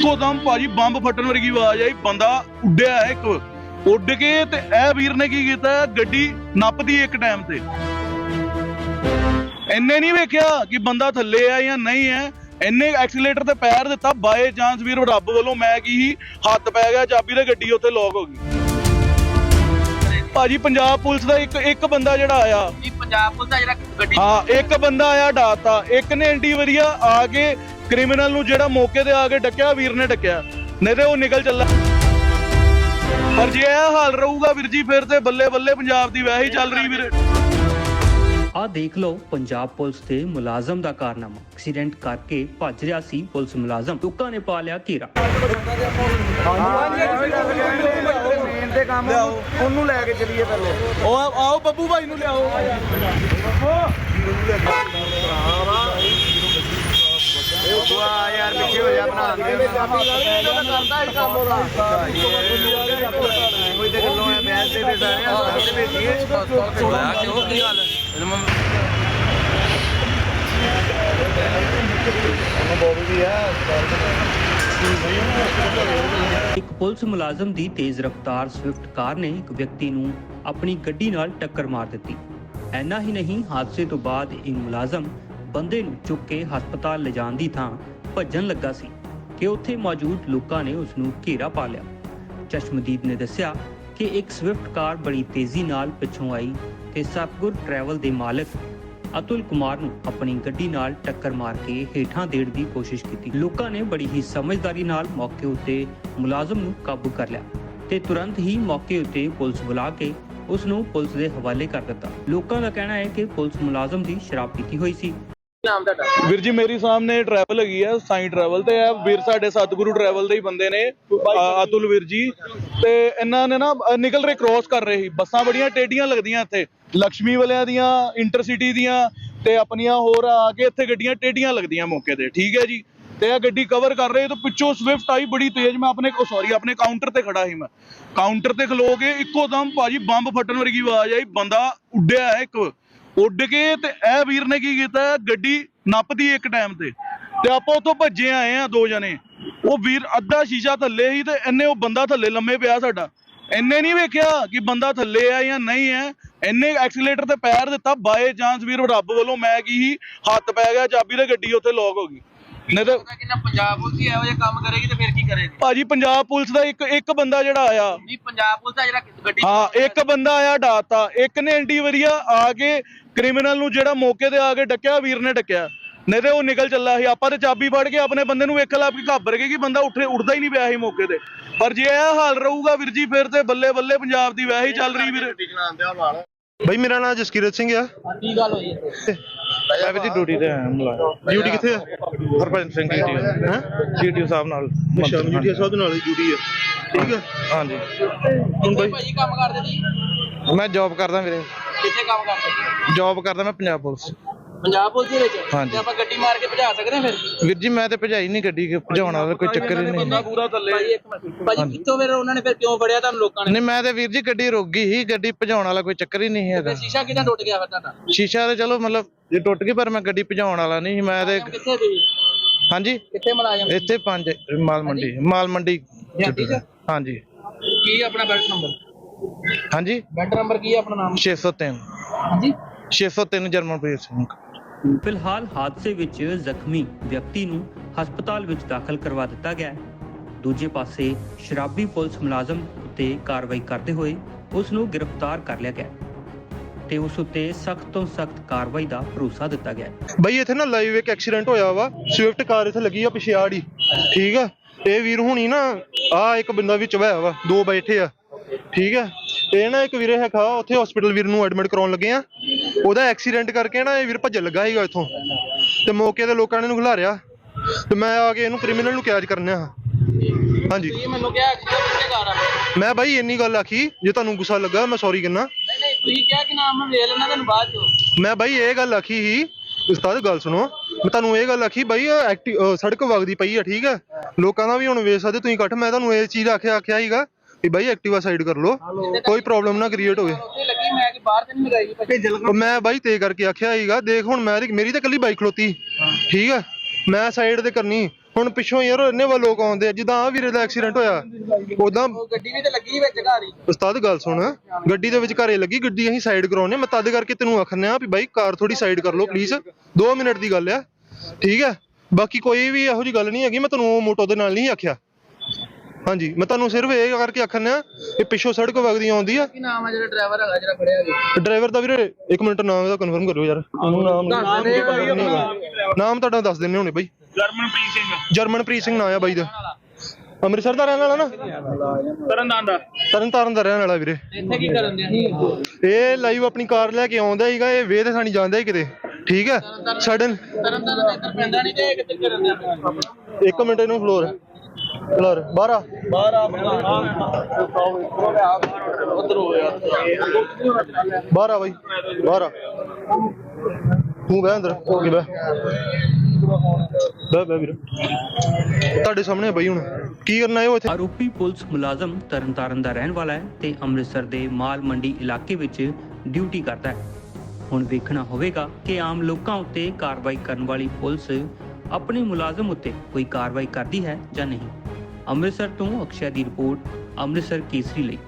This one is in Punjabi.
ਇੱਕੋ ਭਾਜੀ ਬੰਬ ਫਟਣ ਵਰਗੀ ਆਵਾਜ਼ ਆਈ, ਬੰਦਾ ਉੱਡਿਆ ਹੈ ਇੱਕ, ਉੱਡ ਕੇ ਤੇ ਇਹ ਵੀਰ ਨੇ ਕੀ ਕੀਤਾ, ਗੱਡੀ ਨੱਪਦੀ ਇੱਕ ਟਾਈਮ ਤੇ। ਇੰਨੇ ਨਹੀਂ ਵੇਖਿਆ ਕਿ ਬੰਦਾ ਥੱਲੇ ਆ ਜਾਂ ਨਹੀਂ ਹੈ, ਇੰਨੇ ਐਕਸੀਲੇਟਰ ਤੇ ਪੈਰ ਦਿੱਤਾ ਬਾਏ ਚਾਂਸ ਵੀਰ ਰੱਬ ਵੱਲੋਂ ਮੈਂ ਕੀ ਸੀ, ਹੱਥ ਪੈ ਗਿਆ, ਚਾਬੀ ਤੇ ਗੱਡੀ ਉੱਥੇ ਲੌਕ ਹੋ ਗਈ। ਭਾਜੀ ਪੰਜਾਬ ਪੁਲਿਸ ਦਾ ਇੱਕ ਇੱਕ ਬੰਦਾ ਜਿਹੜਾ ਆਇਆ ਪੰਜਾਬ ਪੁਲਿਸ ਦਾ ਜਿਹੜਾ ਗੱਡੀ ਹਾਂ ਇੱਕ ਬੰਦਾ ਆਇਆ ਡਾਤਾ। ਇੱਕ ਨੇ ਐਂਟੀ ਵਰੀਆ ਆ ਕੇ ਕ੍ਰਿਮੀਨਲ ਨੂੰ ਜਿਹੜਾ ਮੌਕੇ ਤੇ ਆ ਕੇ ਡੱਕਿਆ ਵੀਰ ਨੇ ਡੱਕਿਆ। ਨਹੀਂ ਤੇ ਉਹ ਨਿਕਲ ਚੱਲਾ। ਪਰ ਜੇ ਇਹ ਹਾਲ ਰਹੂਗਾ ਵੀਰ ਜੀ ਫਿਰ ਤੇ ਬੱਲੇ ਬੱਲੇ ਪੰਜਾਬ ਦੀ ਵੈਸੇ ਹੀ ਚੱਲ ਰਹੀ ਵੀਰ। ਆ ਦੇਖ ਲਓ ਪੰਜਾਬ ਪੁਲਿਸ ਦੇ ਮੁਲਾਜ਼ਮ ਦਾ ਕਾਰਨਾਮਾ। ਐਕਸੀਡੈਂਟ ਕਰਕੇ ਭੱਜ ਰਿਹਾ ਸੀ ਪੁਲਿਸ ਮੁਲਾਜ਼ਮ। ਲੋਕਾਂ ਨੇ ਪਾ ਲਿਆ ਘੇਰਾ। ਤੇ ਕੰਮ ਉਹਨੂੰ ਲੈ ਕੇ ਚੱਲੀਏ ਪਹਿਲੇ। ਉਹ ਆਓ ਬੱਬੂ ਭਾਈ ਨੂੰ ਲਿਆਓ। ਆ ਯਾਰ ਪਿੱਛੇ ਹੋ ਜਾ ਬਣਾ ਦੇ ਕਰਦਾ ਹੀ ਕੰਮ ਉਹਦਾ ਕੋਈ ਤੇ ਗੱਲੋਂ ਹੈ ਬੈਸ ਦੇ ਵਿੱਚ ਸਾਰੇ ਹਸਪਤਾਲ ਦੇ ਵਿੱਚ ਹੀ ਹੈ। ਹੋਇਆ ਕਿਉਂ ਕੀ ਗੱਲ ਇਹਨੂੰ ਮੈਂ ਇੱਕ ਪੁਲਿਸ ਮੁਲਾਜ਼ਮ ਦੀ ਤੇਜ਼ ਰਫ਼ਤਾਰ ਸਵਿਫਟ ਕਾਰ ਨੇ ਇੱਕ ਵਿਅਕਤੀ ਨੂੰ ਆਪਣੀ ਗੱਡੀ ਨਾਲ ਟੱਕਰ ਮਾਰ ਦਿੱਤੀ। ਐਨਾ ਹੀ ਨਹੀਂ, ਹਾਦਸੇ ਤੋਂ ਬਾਅਦ ਇਹ ਮੁਲਾਜ਼ਮ ਬੰਦੇ ਨੂੰ ਚੁੱਕ ਕੇ ਹਸਪਤਾਲ ਲਿਜਾਣ ਦੀ ਥਾਂ ਭੱਜਣ ਲੱਗਾ ਸੀ ਕਿ ਉੱਥੇ ਮੌਜੂਦ ਲੋਕਾਂ ਨੇ ਉਸ ਨੂੰ ਘੇਰਾ ਪਾ ਲਿਆ। ਚਸ਼ਮਦੀਦ ਨੇ ਦੱਸਿਆ ਕਿ ਇੱਕ ਸਵਿਫਟ ਕਾਰ ਬੜੀ ਤੇਜ਼ੀ ਨਾਲ ਪਿੱਛੋਂ ਆਈ ਤੇ ਸਤਗੁਰ ਟਰੈਵਲ ਦੇ ਮਾਲਕ ਅਤੁਲ ਕੁਮਾਰ ਨੂੰ ਆਪਣੀ ਗੱਡੀ ਨਾਲ ਟੱਕਰ ਮਾਰ ਕੇ ਹੇਠਾਂ ਦੇਣ ਦੀ ਕੋਸ਼ਿਸ਼ ਕੀਤੀ। ਲੋਕਾਂ ਨੇ ਬੜੀ ਹੀ ਸਮਝਦਾਰੀ ਨਾਲ ਮੌਕੇ ਉੱਤੇ ਮੁਲਾਜ਼ਮ ਨੂੰ ਕਾਬੂ ਕਰ ਲਿਆ ਤੇ ਤੁਰੰਤ ਹੀ ਮੌਕੇ ਉੱਤੇ ਪੁਲਿਸ ਬੁਲਾ ਕੇ ਉਸ ਨੂੰ ਪੁਲਿਸ ਦੇ ਹਵਾਲੇ ਕਰ ਦਿੱਤਾ। ਲੋਕਾਂ ਦਾ ਕਹਿਣਾ ਹੈ ਕਿ ਪੁਲਿਸ ਮੁਲਾਜ਼ਮ ਦੀ ਸ਼ਰਾਬ ਪੀਤੀ ਹੋਈ ਸੀ। ਨਾਮ ਤੁਹਾਡਾ? ਵੀਰ ਜੀ ਮੇਰੀ ਸਾਹਮਣੇ ਟਰੈਵਲ ਹੈਗੀ ਆ ਸਾਈ ਟਰੈਵਲ ਤੇ ਇਹ ਵੀਰ ਸਾਡੇ ਸਤਿਗੁਰੂ ਟਰੈਵਲ ਦੇ ਹੀ ਬੰਦੇ ਨੇ ਅ- ਅਤੁਲ ਵੀਰ ਜੀ। ਤੇ ਇਹਨਾਂ ਨੇ ਨਾ ਅ, ਨਿਕਲ ਰਹੇ ਕ੍ਰੋਸ ਕਰ ਰਹੇ ਸੀ। ਬੱਸਾਂ ਬੜੀਆਂ ਟੇਡੀਆਂ ਲੱਗਦੀਆਂ ਇੱਥੇ। ਲక్ష్ਮੀ ਵਾਲਿਆਂ ਦੀਆਂ ਇੰਟਰਸਿਟੀ ਦੀਆਂ ਤੇ ਆਪਣੀਆਂ ਹੋਰ ਆ ਕੇ ਇੱਥੇ ਗੱਡੀਆਂ ਟੇਡੀਆਂ ਲੱਗਦੀਆਂ ਮੌਕੇ ਤੇ। ਠੀਕ ਹੈ ਜੀ? ਤੇ ਇਹ ਗੱਡੀ ਕਵਰ ਕਰ ਰਹੇ ਤਾਂ ਪਿੱਛੋਂ ਸਵਿਫਟ ਆਈ ਬੜੀ ਤੇਜ਼। ਮੈਂ ਆਪਣੇ ਸੌਰੀ ਆਪਣੇ ਕਾਊਂਟਰ ਤੇ ਖੜਾ ਸੀ ਮੈਂ। ਕਾਊਂਟਰ ਤੇ ਖਲੋ ਕੇ ਇੱਕੋ ਦਮ ਭਾਜੀ ਬੰਬ ਫਟਣ ਵਰਗੀ ਆਵਾਜ਼ ਆਈ। ਬੰਦਾ ਉੱਡਿਆ ਹੈ ਇੱਕ। ਉੱਡ ਕੇ ਤੇ ਇਹ ਵੀਰ ਨੇ ਕੀ ਕੀਤਾ? ਗੱਡੀ ਨੱਪਦੀ ਇੱਕ ਟਾਈਮ ਤੇ। ਤੇ ਆਪਾਂ ਉੱਥੋਂ ਭੱਜੇ ਆਏ ਆ ਦੋ ਜਣੇ। ਉਹ ਵੀਰ ਅੱਧਾ ਸ਼ੀਸ਼ਾ ਥੱਲੇ ਸੀ ਤੇ ਇੰਨੇ ਉਹ ਬੰਦਾ ਥੱਲੇ ਲੰਮੇ ਪਿਆ ਸਾਡਾ। ਇੰਨੇ ਨਹੀਂ ਵੇਖਿਆ ਕਿ ਬੰਦਾ ਥੱਲੇ ਆ ਜਾਂ ਨਹੀਂ ਹੈ ਇੰਨੇ ਐਕਸੀਲੇਟਰ ਤੇ ਪੈਰ ਦਿੱਤਾ। ਬਾਏ ਚਾਂਸ ਵੀਰ ਰੱਬ ਵੱਲੋਂ ਮੈਂ ਕੀ ਸੀ? ਹੱਥ ਪੈ ਗਿਆ ਚਾਬੀ ਤੇ ਗੱਡੀ ਉੱਥੇ ਲੌਕ ਹੋ ਗਈ। ਨਹੀਂ ਤੇ ਪਤਾ ਕਿ ਨਾ ਪੰਜਾਬ ਪੁਲਿਸ ਹੀ ਇਹੋ ਜਿਹਾ ਕੰਮ ਕਰੇਗੀ ਤੇ ਫਿਰ ਕੀ ਕਰੇਗੀ? ਭਾਜੀ ਪੰਜਾਬ ਪੁਲਿਸ ਦਾ ਇੱਕ ਇੱਕ ਬੰਦਾ ਜਿਹੜਾ ਆਇਆ। ਨਹੀਂ ਪੰਜਾਬ ਪੁਲਿਸ ਦਾ ਜਿਹੜਾ ਗੱਡੀ ਹਾਂ ਇੱਕ ਬੰਦਾ ਆਇਆ ਡਾਤਾ। ਇੱਕ ਨੇ ਐਂਟੀ ਵਰੀਆ ਆ ਕੇ ਕ੍ਰਿਮੀਨਲ ਨੂੰ ਜਿਹੜਾ ਮੌਕੇ ਤੇ ਆ ਕੇ ਡੱਕਿਆ ਵੀਰ ਨੇ ਡੱਕਿਆ। ਨਹੀਂ ਤੇ ਉਹ ਨਿਕਲ ਚੱਲਾ ਸੀ। ਆਪਾਂ ਤੇ ਚਾਬੀ ਫੜ ਕੇ ਆਪਣੇ ਬੰਦੇ ਨੂੰ ਵੇਖ ਲਾ ਵੀ ਘਾਬਰ ਗਏ ਕਿ ਬੰਦਾ ਉੱਠੇ ਉੱਠਦਾ ਹੀ ਨਹੀਂ ਪਿਆ ਸੀ ਮੌਕੇ ਤੇ। ਪਰ ਜੇ ਇਹ ਹਾਲ ਰਹੂਗਾ ਵੀਰ ਜੀ ਫਿਰ ਤੇ ਬੱਲੇ ਬੱਲੇ ਪੰਜਾਬ ਦੀ ਵੈਸੇ ਹੀ ਚੱਲ ਰਹੀ ਵੀਰ। ਬਈ ਮੇਰਾ ਨਾਮ ਜਸਕੀਰਤ ਸਿੰਘ ਆ। ਕੀ ਗੱਲ ਹੋਈ ਹੈ ਮੈਂ ਵੀ ਡਿਊਟੀ ਤੇ ਆਇਆ ਮੁਲਾਜ਼ਮ। ਡਿਊਟੀ ਕਿੱਥੇ ਆ? ਹਰਭਜਨ ਸਿੰਘ ਜੀ ਹੈ? ਜੀਡੀਓ ਸਾਹਿਬ ਨਾਲ। ਅੱਛਾ ਜੀਡੀਓ ਸਾਹਿਬ ਨਾਲ ਹੀ ਡਿਊਟੀ ਆ। ਠੀਕ ਆ? ਹਾਂਜੀ। ਹੁਣ ਬਈ? ਭਾਜੀ ਕੰਮ ਕਰਦੇ ਜੀ ਮੈਂ ਜੌਬ ਕਰਦਾ ਵੀਰੇ। ਕਿੱਥੇ ਕੰਮ ਕਰਦੇ? ਜੌਬ ਕਰਦਾ ਮੈਂ ਪੰਜਾਬ ਪੁਲਿਸ। ਪੰਜਾਬ ਪੁਲਿਸ ਦੇ ਵਿੱਚ? ਹਾਂਜੀ। ਤੇ ਆਪਾਂ ਗੱਡੀ ਮਾਰ ਕੇ ਭਜਾ ਸਕਦੇ ਹਾਂ ਫਿਰ? ਵੀਰ ਜੀ ਮੈਂ ਤੇ ਭਜਾਈ ਨਹੀਂ ਗੱਡੀ ਕਿ ਭਜਾਉਣ ਵਾਲਾ ਕੋਈ ਚੱਕਰ ਹੀ ਬੰਦਾ ਨਹੀਂ। ਪੂਰਾ ਥੱਲੇ। ਭਾਜੀ ਇੱਕ ਮਿੰਟ ਭਾਜੀ ਕਿੱਥੋਂ ਫਿਰ ਉਹਨਾਂ ਨੇ ਫਿਰ ਕਿਉਂ ਫੜਿਆ ਤੁਹਾਨੂੰ ਲੋਕਾਂ ਨੇ? ਨਹੀਂ ਮੈਂ ਤੇ ਵੀਰ ਜੀ ਗੱਡੀ ਰੁਕ ਗਈ ਸੀ ਗੱਡੀ ਭਜਾਉਣ ਵਾਲਾ ਕੋਈ ਚੱਕਰ ਹੀ ਨਹੀਂ ਹੈਗਾ। ਸ਼ੀਸ਼ਾ ਕਿਦਾਂ ਟੁੱਟ ਗਿਆ ਫਿਰ ਤੁਹਾਡਾ? ਸ਼ੀਸ਼ਾ ਤੇ ਚਲੋ ਮਤਲਬ ਜੇ ਟੁੱਟ ਗਈ ਪਰ ਮੈਂ ਗੱਡੀ ਭਜਾਉਣ ਵਾਲਾ ਨਹੀਂ ਸੀ ਮੈਂ ਤੇ ਕਿੱਥੇ ਦੀ ਹਾਂਜੀ? ਕਿੱਥੇ ਮੁਲਾਜ਼ਮ ਇੱਥੇ ਪੰਜ ਮਾਲ ਮੰਡੀ ਮਾਲ ਮੰਡੀ। ਚ? ਹਾਂਜੀ। ਕੀ ਆਪਣਾ ਬੈਲਟ ਨੰਬਰ? ਹਾਂਜੀ। ਬੈਲਟ ਨੰਬਰ ਕੀ ਹੈ ਆਪਣਾ ਨਾਮ? 603 ਹਾਂਜੀ। 603 ਜਰਮਨਪ੍ਰੀਤ ਸਿੰਘ। ਫਿਲਹਾਲ ਹਾਦਸੇ ਵਿੱਚ ਜ਼ਖਮੀ ਵਿਅਕਤੀ ਨੂੰ ਹਸਪਤਾਲ ਵਿੱਚ ਦਾਖਲ ਕਰਵਾ ਦਿੱਤਾ ਗਿਆ ਹੈ। ਦੂਜੇ ਪਾਸੇ ਸ਼ਰਾਬੀ ਪੁਲਿਸ ਮੁਲਾਜ਼ਮ ਉੱਤੇ ਕਾਰਵਾਈ ਕਰਦੇ ਹੋਏ ਉਸ ਨੂੰ ਗ੍ਰਿਫਤਾਰ ਕਰ ਲਿਆ ਗਿਆ ਹੈ ਤੇ ਉਸ ਉੱਤੇ ਸਖਤ ਤੋਂ ਸਖਤ ਕਾਰਵਾਈ ਦਾ ਭਰੋਸਾ ਦਿੱਤਾ ਗਿਆ ਹੈ। ਬਈ ਇੱਥੇ ਨਾ ਲਾਈਵ ਇੱਕ ਐਕਸੀਡੈਂਟ ਹੋਇਆ ਵਾ। ਸਵਿਫਟ ਕਾਰ ਇੱਥੇ ਲੱਗੀ ਆ ਪਿਛੇ ਆੜੀ। ਠੀਕ ਆ? ਇਹ ਵੀਰ ਹੁਣੀ ਨਾ ਆ ਇੱਕ ਬੰਦਾ ਵਿੱਚ ਹੋਇਆ ਵਾ। ਦੋ ਬੈਠੇ ਆ। ਠੀਕ ਤੇ ਇਹ ਨਾ ਇੱਕ ਵੀਰੇ ਹੈਗਾ ਉੱਥੇ ਹਸਪੀਟਲ ਵੀਰ ਨੂੰ ਐਡਮਿਟ ਕਰਾਉਣ ਲੱਗੇ ਆ। ਉਹਦਾ ਐਕਸੀਡੈਂਟ ਕਰਕੇ ਨਾ ਇਹ ਵੀਰ ਭੱਜਣ ਲੱਗਾ ਸੀਗਾ ਇੱਥੋਂ। ਤੇ ਮੌਕੇ ਤੇ ਲੋਕਾਂ ਨੇ ਇਹਨੂੰ ਖਿਲਾਰਿਆ। ਤੇ ਮੈਂ ਆ ਕੇ ਇਹਨੂੰ ਕ੍ਰਿਮੀਨਲ ਨੂੰ ਕੈਚ ਕਰਨਿਆ ਹਾਂਜੀ। ਤੁਸੀਂ ਮੈਨੂੰ ਕਿਹਾ ਕਿ ਕਿੱਥੇ ਕਾਰ ਆ ਮੈਂ ਬਾਈ ਇੰਨੀ ਗੱਲ ਆਖੀ ਜੇ ਤੁਹਾਨੂੰ ਗੁੱਸਾ ਲੱਗਾ ਮੈਂ ਸੌਰੀ ਕਹਿੰਦਾ। ਨਹੀਂ ਨਹੀਂ ਤੁਸੀਂ ਕਿਹਾ ਕਿ ਨਾਮ ਮੈਂ ਵੇਖ ਲੈਣਾ ਤੁਹਾਨੂੰ ਬਾਅਦ ਚੋਂ। ਮੈਂ ਬਾਈ ਇਹ ਗੱਲ ਆਖੀ ਸੀ ਉਸਤਾਦ ਗੱਲ ਸੁਣੋ ਮੈਂ ਤੁਹਾਨੂੰ ਇਹ ਗੱਲ ਆਖੀ ਬਾਈ ਸੜਕ ਵਗਦੀ ਪਈ ਆ ਠੀਕ ਹੈ। ਲੋਕਾਂ ਦਾ ਵੀ ਹੁਣ ਵੇਖ ਸਕਦੇ ਤੁਸੀਂ ਇਕੱਠ ਮੈਂ ਤੁਹਾਨੂੰ ਇਹ ਚੀਜ਼ ਆਖਿਆ ਆਖਿਆ ਸੀਗਾ। ਕਿ ਬਾਈ ਐਕਟਿਵਾ ਸਾਈਡ ਕਰ ਲਓ। ਕੋਈ ਪ੍ਰੋਬਲਮ ਨਾ ਕ੍ਰੀਏਟ ਹੋਵੇ। ਉੱਥੇ ਲੱਗੀ ਮੈਂ ਕਿ ਬਾਹਰ ਤੇ ਨਹੀਂ ਲਗਾਈ ਭਾਜੀ। ਉਹ ਮੈਂ ਬਾਈ ਤੇ ਕਰਕੇ ਆਖਿਆ ਸੀਗਾ ਦੇਖ ਹੁਣ ਮੈਂ ਮੇਰੀ ਤਾਂ ਕੱਲੀ ਬਾਈਕ ਖਲੋਤੀ। ਠੀਕ ਆ? ਮੈਂ ਸਾਈਡ ਤੇ ਕਰਨੀ। ਹੁਣ ਪਿੱਛੋਂ ਯਾਰ ਇੰਨੇ ਵਾ ਲੋਕ ਆਉਂਦੇ ਆ ਜਿੱਦਾਂ ਆ ਵੀਰੇ ਦਾ ਐਕਸੀਡੈਂਟ ਹੋਇਆ। ਉਦਾਂ ਗੱਡੀ ਵੀ ਤੇ ਲੱਗੀ ਵਿੱਚ ਘਰ ਹੀ। ਉਸਤਾਦ ਗੱਲ ਸੁਣ ਗੱਡੀ ਦੇ ਵਿੱਚ ਘਰੇ ਲੱਗੀ ਗੱਡੀ ਅਸੀਂ ਸਾਈਡ ਕਰਾਉਣੇ ਮੈਂ ਤਦ ਕਰਕੇ ਤੈਨੂੰ ਆਖਨੇ ਆ ਵੀ ਬਾਈ ਕਾਰ ਥੋੜੀ ਸਾਈਡ ਕਰ ਲਓ ਪਲੀਜ਼ 2 ਮਿੰਟ ਦੀ ਗੱਲ ਆ। ਠੀਕ ਹੈ ਬਾਕੀ ਕੋਈ ਵੀ ਇਹੋ ਜੀ ਗੱਲ ਨਹੀਂ ਹੈਗੀ ਮੈਂ ਤੈਨੂੰ ਮੋਟੋ ਦੇ ਨਾਲ ਨਹੀਂ ਆਖਿਆ। ਹਾਂਜੀ ਮੈਂ ਤੁਹਾਨੂੰ ਸਿਰਫ ਇਹ ਕਰਕੇ ਆਖਨੇ ਆ ਕਿ ਪਿੱਛੋਂ ਸੜਕ ਵਗਦੀ ਆਉਂਦੀ ਆ। ਕੀ ਨਾਮ ਆ ਜਿਹੜਾ ਡਰਾਈਵਰ ਹੈਗਾ ਜਿਹੜਾ ਫੜਿਆ ਗਿਆ ਡਰਾਈਵਰ ਦਾ ਵੀਰੇ ਇੱਕ ਮਿੰਟ ਨਾਮ ਦਾ ਕਨਫਰਮ ਕਰਿਓ ਯਾਰ। ਉਹਨੂੰ ਨਾਮ ਹੈਗਾ। ਤੁਹਾਡਾ ਦੱਸ ਦਿੰਨੇ ਹੋਣੇ ਬਾਈ। ਜਰਮਨਪ੍ਰੀਤ ਸਿੰਘ। ਜਰਮਨਪ੍ਰੀਤ ਸਿੰਘ ਨਾਂ ਆ ਬਾਈ ਦਾ। ਅੰਮ੍ਰਿਤਸਰ ਦਾ ਰਹਿਣ ਵਾਲਾ ਨਾ? ਤਰਨਤਾਰਨ ਦਾ। ਤਰਨ ਤਾਰਨ ਦਾ ਰਹਿਣ ਵਾਲਾ ਵੀਰੇ। ਇੱਥੇ ਕੀ ਕਰਨ ਦੇ ਇਹ ਲਾਈਵ ਆਪਣੀ ਕਾਰ ਲੈ ਕੇ ਆਉਂਦਾ ਸੀਗਾ ਇਹ ਵੇਹ ਤੇ ਸਾਨੀ ਜਾਂਦਾ ਹੀ ਕਿਤੇ। ਠੀਕ ਹੈ? ਸਡਨ ਤਰਨ ਤਾਰਨ ਇੱਧਰ ਪੈਂਦਾ ਨਹੀਂ ਤੇ ਇਹ ਕਿੱਧਰ ਕਰਨ ਦੇ ਇੱਕ ਮਿੰਟ ਇਹਨੂੰ ਫਲੋਰ ਯਾਰ ਬਾਹਰ ਆ ਬਾਈ ਬਾਹਰ ਆ ਤੂੰ ਬਹਿ ਅੰਦਰ ਹੋ ਕੇ ਬਹਿ। ਬਹਿ ਬਹਿ ਵੀਰ। ਤੁਹਾਡੇ ਸਾਹਮਣੇ ਬਾਈ ਹੁਣ। ਕੀ ਕਰਨਾ ਹੈ ਉਹ ਇੱਥੇ? ਆਰੋਪੀ ਪੁਲਿਸ ਮੁਲਾਜ਼ਮ ਤਰਨਤਾਰਨ ਦਾ ਰਹਿਣ ਵਾਲਾ ਹੈ ਤੇ ਅੰਮ੍ਰਿਤਸਰ ਦੇ ਮਾਲ ਮੰਡੀ ਇਲਾਕੇ ਵਿੱਚ ਡਿਊਟੀ ਕਰਦਾ ਹੈ। ਹੁਣ ਵੇਖਣਾ ਹੋਵੇਗਾ ਕਿ ਆਮ ਲੋਕਾਂ ਉੱਤੇ ਕਾਰਵਾਈ ਕਰਨ ਵਾਲੀ ਪੁਲਿਸ ਆਪਣੇ ਮੁਲਾਜ਼ਮ ਉੱਤੇ ਕੋਈ ਕਾਰਵਾਈ ਕਰਦੀ ਹੈ ਜਾਂ ਨਹੀਂ। ਅੰਮ੍ਰਿਤਸਰ ਤੋਂ ਅਕਸ਼ੈ ਦੀ ਰਿਪੋਰਟ ਅੰਮ੍ਰਿਤਸਰ ਕੇਸਰੀ ਲਈ।